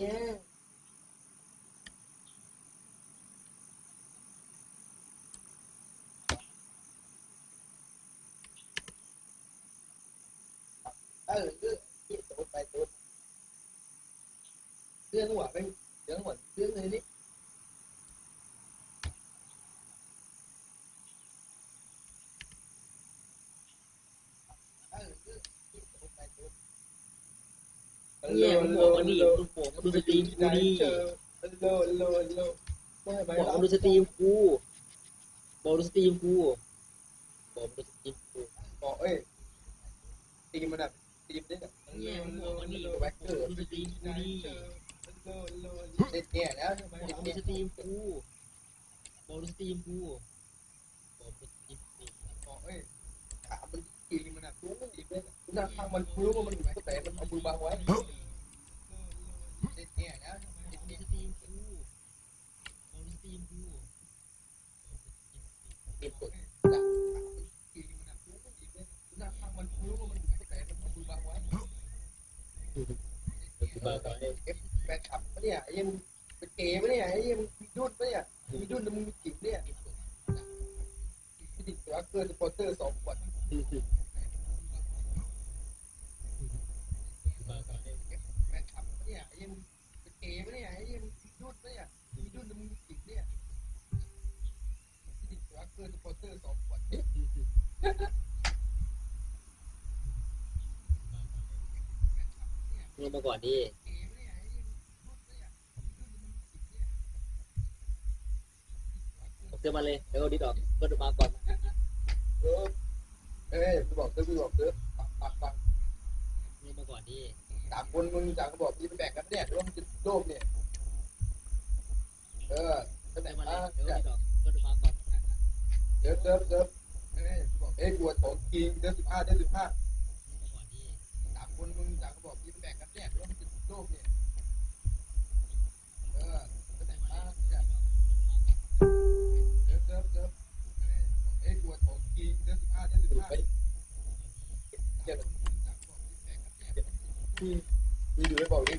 เนี่ยเออเรื่องที่โตไปโตเรื่องหัวไปเรื่องหัวเรื่องเลยนี่เออเรื่องที่โตไปโต เนี่ยมึงบอกมาดิมึงบอกมาดูสตรีมกูดิโลโลโลบอกมาดูสตรีมกูบอกดูสตรีมกูบอกดูสตรีมกูบอกเอ้ยตีมันอะตีมันได้เนี่ยมึงบอกมาดิแบกเกอร์ดูสตรีมกูดิเด็ดเนี่ยแล้วบอกดูสตรีมกูบอกดูสตรีมกูบอกดูสตรีมกูบอกเอ้ยถามมันตีมันอะรู้มันอีกเลยหน้าทางมันรู้ว่ามันอยู่ไหนแต่มันเอามือบังไว้ เด็ดเนี่ยแล้วบอกดูสตรีมกูบอกดูสตรีมกูเด็ดกดตีมันอะรู้มันอีกเลยหน้าทางมันรู้ว่ามันอยู่แต่มันเอามือบังไว้กูบ้าไปเอฟแฟนคลับปะเนี่ยไอ้ยังเป็นเกย์ปะเนี่ยไอ้ยังมีดุนปะเนี่ยมีดุนแล้วมึงมีจิ๋วเนี่ยพี่ดิตัวเกิร์สปอร์เตอร์สองขวด บ้าไป แฟนคลับปะเนี่ยไอ้ยังเป็นเกย์ปะเนี่ยไอ้ยังมีดุนปะเนี่ยมีดุนแล้วมึงมีจิ๋วเนี่ยพี่ ดิตัวเสปอร์เตอร์สองขวดลงมาก่อนดิเจอมาเลยเดี๋ยวดิดออกก็มาก่อนเออเอ้ยกูบอกเธอกูบอกเธอปักปักปักลงมาก่อนดิสามคนมึงจากก็บอกพี่ไปแบ่งกันเนี่ยรือว่ามึงจะโลภเนี่ยเออไป เจ แบ่ อง มาเล มาย เดี๋ยวดิดออกก็มาก่อน เดิฟเดิฟเอ้ยกูบอกเอ้ยกูของจริงเดิฟสิบห้าเดิฟสิบห้าสามคนมึงจากก็บอกพี่ไปแบ่งกันเนี่ยหรือว่ามึงจะโลภเนี่ยเออไปแบ่งมาเนี่ยเดิฟเดิฟเดิฟเอ้ยบอกเอ้ยกูของจริงเดิฟสิบห้าเดิฟสิบห้าเดี๋ยวมึงจากก็บอกพี่ไปแบ่งกันเนี่อยู่ไม่บอกดิ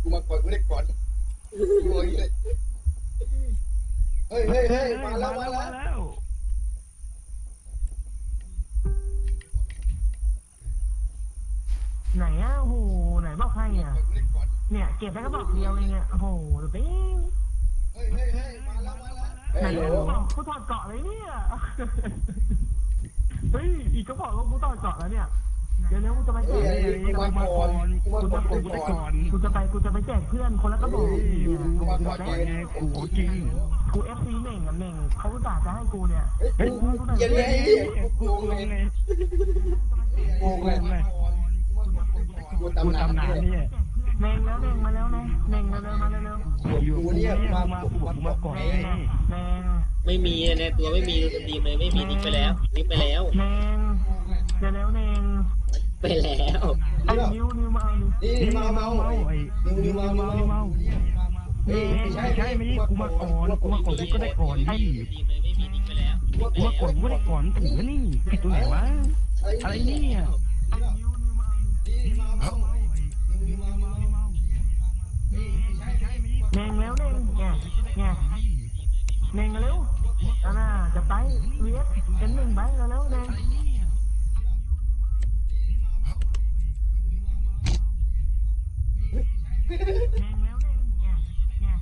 กูมาก่อนกูได้ก่อนกูอยเลยเฮ้ยเฮ้ยเฮ้ยมาแล้วมาแล้วไหนอะโอ้โหไหนบอกให้อะ กูได้ก่อนเนี่ยเก็บได้ก็บอกเดียวเองอะโอ้โหเดี๋ยวไปเฮ้ยเฮ้ยเฮ้ยมาแล้วมาแล้วไหนเฮ้ยอะกูถอดเกาะเลยเนี่ย ฮ้ย อีกก็บอกว่ากูถอดเกาะแล้วเนี่ย เดี๋ยวเร็วกูจะไปแจเฮ้ยกกูมาก่อนกูมาก่อนกูก่อนกูจะไปกูจะไปแจกเพื่อนคนละกระบอกเนี่ยกูมาก่อนกูไงกูจริงกูเอฟซีเม่งอะเม่งเขาอุตส่าห์จะให้กูเนี่ยเฮ้ยกูเดี๋ยวนี้กูโกงเลยโกงเลยกูกูตำนานตำนานเนี่ยเนี่ยเม่งแล้วเม่งมาแล้วนะเม่งี่ยมามากูกูมามาก่อนไงไงแม่งไม่มีในตัวไม่มีดูสตรีมเลยไม่มีทิ้งไปแล้วทิ้งไปแล้วแม่งเดี๋ยวเร็วเม่งไปแล้วไอ้นิ้วนิ้วมาเอานิ้วนี่นี่มาเมาเมาไอ้นิวนินี่วเมาเมาเมาเมาเมาเอ้ยไม่ใช่ใช่ไม่กูมาก่อนกูมาก่อนกูก็ได้ก่อนดิสตรีมเลยไม่มีทิ้งไปแล้วกูมาก่อนกูก็ได้ก่อนถือนี่ผิดตรงไหนวะอะไรเนี่ย เวียดเป็นหนึ่งไปแล้วเร็วเน่งเน่งแล้วเน่งเนี่ยเนี่ย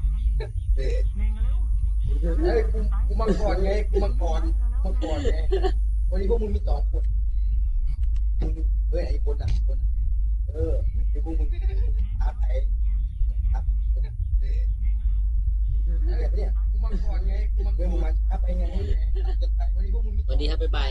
เน่งเร็วเฮ้ยกูกูมาก่อนไงกูมาก่อนมาก่อนไงวันนี้พวกมึงมีสองคนมึงเฮ้ยไอ้คนอะคนอะเออไอ้พวกมึงหาใครหาเนี่ยกูมาก่อนไงกูมาเฮ้ยมึงมาช้าไปไงวันนี้พวกมึงมี สวัสดีครับบ๊ายบาย